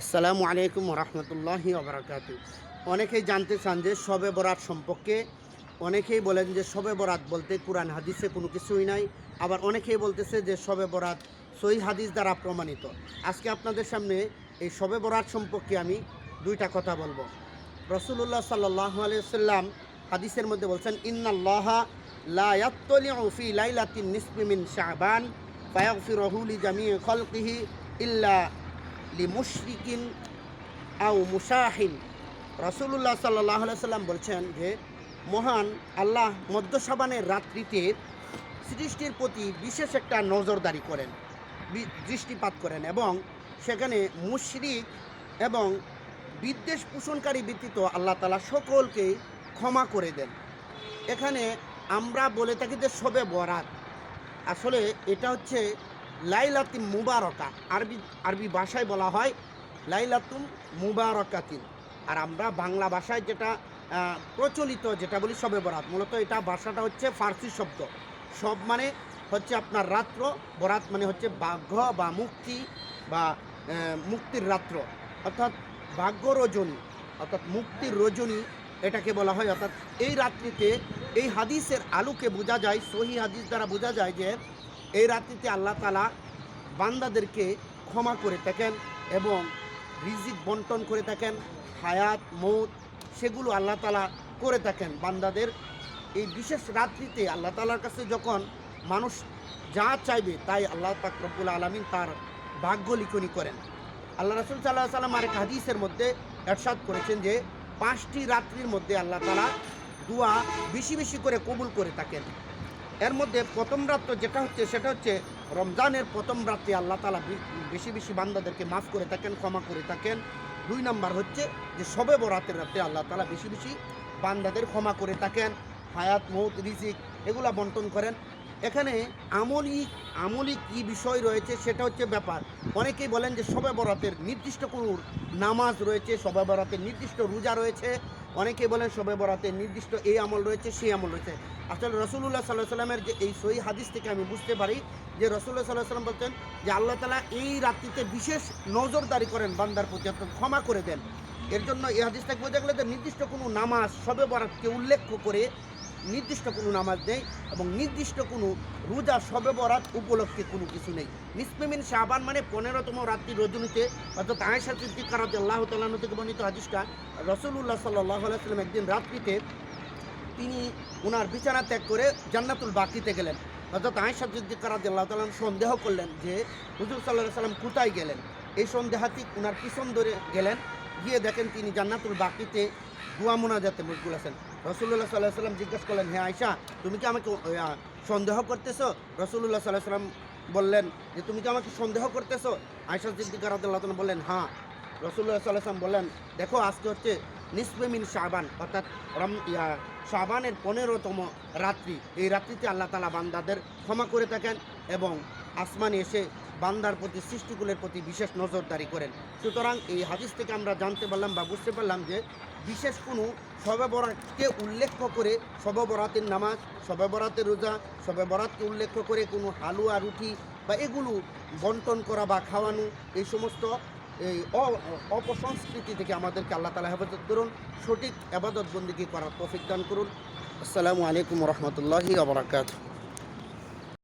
আসসালামু আলাইকুম রহমতুল্লাহি ওবরাকাতু। অনেকেই জানতে চান যে শবে বরাত সম্পর্কে, অনেকেই বলেন যে শবে বরাত বলতে কোরআন, হাদিসে কোনো কিছুই নাই। আবার অনেকেই বলতেছে যে শবে বরাত সই হাদিস দ্বারা প্রমাণিত। আজকে আপনাদের সামনে এই শবে বরাত সম্পর্কে আমি দুইটা কথা বলব। রসুল্লাহ সাল্লাহ আলিয়াল্লাম হাদিসের মধ্যে বলছেন, ইন্নাল্লাহা ফি ফায়াগফিরুহু লিজামিই খালকিহি ইল্লা আও মুসাহিন রসুল্লাহ সাল্লাহ সাল্লাম বলছেন যে, মহান আল্লাহ মধ্য সাবানের রাত্রিতে সৃষ্টির প্রতি বিশেষ একটা নজরদারি করেন দৃষ্টিপাত করেন এবং সেখানে মুশরিক এবং বিদ্বেষ পোষণকারী ব্যতীত আল্লাহ তালা সকলকে ক্ষমা করে দেন। এখানে আমরা বলে থাকি যে সবে বরাত। আসলে এটা হচ্ছে লাইলাতিন মুবারকা। আরবি আরবি ভাষায় বলা হয় লাইলাতুন মুবারকাতিন। আর আমরা বাংলা ভাষায় যেটা প্রচলিত, যেটা বলি শবে বরাত। মূলত এটা ভাষাটা হচ্ছে ফার্সি শব্দ। সব মানে হচ্ছে আপনার রাত্র, বরাত মানে হচ্ছে ভাগ্য বা মুক্তি বা মুক্তির রাত্র। অর্থাৎ ভাগ্য রজনী, অর্থাৎ মুক্তির রজনী এটাকে বলা হয়। অর্থাৎ এই রাত্রিতে এই হাদিসের আলোকে বোঝা যায়, সহি হাদিস দ্বারা বোঝা যায় যে এই রাত্রিতে আল্লাহ তালা বান্দাদেরকে ক্ষমা করে থাকেন এবং রিজিক বন্টন করে থাকেন, হায়াত, মৌত, সেগুলো আল্লাহ তালা করে থাকেন বান্দাদের। এই বিশেষ রাত্রিতে আল্লাহ তালার কাছে যখন মানুষ যা চাইবে তাই আল্লাহ পাক রব্বুল আলমিন তার ভাগ্য লিখনি করেন। আল্লাহ রসুল সাল্লাহ সাল্লাম আরেক হাদিসের মধ্যে এরশাদ করেছেন যে, পাঁচটি রাত্রির মধ্যে আল্লাহ তালা দোয়া বেশি বেশি করে কবুল করে থাকেন। এর মধ্যে প্রথম রাত্র যেটা হচ্ছে, সেটা হচ্ছে রমজানের প্রথম রাত্রে আল্লাহ তালা বেশি বেশি বান্দাদেরকে মাফ করে থাকেন, ক্ষমা করে থাকেন। দুই নাম্বার হচ্ছে যে সবে বরাতের রাত্রে আল্লাহ তালা বেশি বেশি বান্দাদের ক্ষমা করে থাকেন। হায়াত, মৌত, রিজিক এগুলা বন্টন করেন। এখানে আমলি আমলি কি বিষয় রয়েছে সেটা হচ্ছে ব্যাপার। অনেকেই বলেন যে সবে বরাতের নির্দিষ্ট কোনো নামাজ রয়েছে, সবে বরাতের নির্দিষ্ট রোজা রয়েছে। অনেকেই বলেন শবে বরাতে নির্দিষ্ট এই আমল রয়েছে, সেই আমল রয়েছে। আসলে রসুল্লাহ সাল্লাহ সাল্লামের যে এই সহি হাদিস থেকে আমি বুঝতে পারি যে রসুল্লাহ সাল্লাহ সাল্লাম বলতেন যে আল্লাহ তালা এই রাত্রিতে বিশেষ নজরদারি করেন বান্দার প্রতি, অর্থাৎ ক্ষমা করে দেন। এর জন্য এই হাদিস থেকে বোঝা গেলে যে নির্দিষ্ট কোনো নামাজ শবে বরাতকে উল্লেখ করে নির্দিষ্ট কোনো নামাজ নেই এবং নির্দিষ্ট কোনো রোজা সবে বরাত উপলক্ষে কোনো কিছু নেই। নিসমিমিন শাহবান মানে পনেরোতম রাত্রি রজনীতে অর্থাৎ আয়েশা সিদ্দিকার আল্লাহ তাল্লাহ থেকে বর্ণিত হাদিসটা রসুল্লাহ সাল্লাহ সাল্লাম একদিন রাত্রিতে তিনি ওনার বিছানা ত্যাগ করে জান্নাতুল বাকিতে গেলেন। অর্থাৎ আয়েশা সিদ্দিকার আল্লাহ তাল্লাম সন্দেহ করলেন যে হুজুর সাল্লাহ সাল্লাম কোথায় গেলেন? এই সন্দেহাতিক ওনার পিছন ধরে গেলেন। গিয়ে দেখেন তিনি জান্নাতুল বাকিতে দোয়া মোনাজাতে মশগুল আছেন। রসুল্লাহ সাল্লাহ সাল্লাম জিজ্ঞাসা করলেন হ্যাঁ আয়সা তুমি কি আমাকে সন্দেহ করতেছো? রসুল্লাহ সাল্লাহ সাল্লাম বললেন, যে তুমি কি আমাকে সন্দেহ করতেছো? আয়সা সিদ্দিকার আল্লাহ বললেন হ্যাঁ। রসুল্লাহ সাল্লাহ সাল্লাম বললেন, দেখো, আজকে হচ্ছে নিসফেমিন শাহবান অর্থাৎ রম শাবানের পনেরোতম রাত্রি। এই রাত্রিতে আল্লাহ তালা বান্দাদের ক্ষমা করে থাকেন এবং আসমানে এসে বান্দার প্রতি, সৃষ্টিকুলের প্রতি বিশেষ নজরদারি করেন। সুতরাং এই হাদিস থেকে আমরা জানতে পারলাম বা বুঝতে পারলাম যে বিশেষ কোনো শবে বরাতকে উল্লেখ করে শবে বরাতের নামাজ শবে বরাতের রোজা শবে বরাতকে উল্লেখ করে কোনো হালুয়া, রুটি বা এগুলো বন্টন করা বা খাওয়ানো, এই সমস্ত এই অপসংস্কৃতি থেকে আমাদেরকে আল্লাহ তালা হেফাজত করুন, সঠিক আবাদত বন্দিকে করার তৌফিক দান করুন। আসসালামু আলাইকুম রহমতুল্লাহি আবরাকাত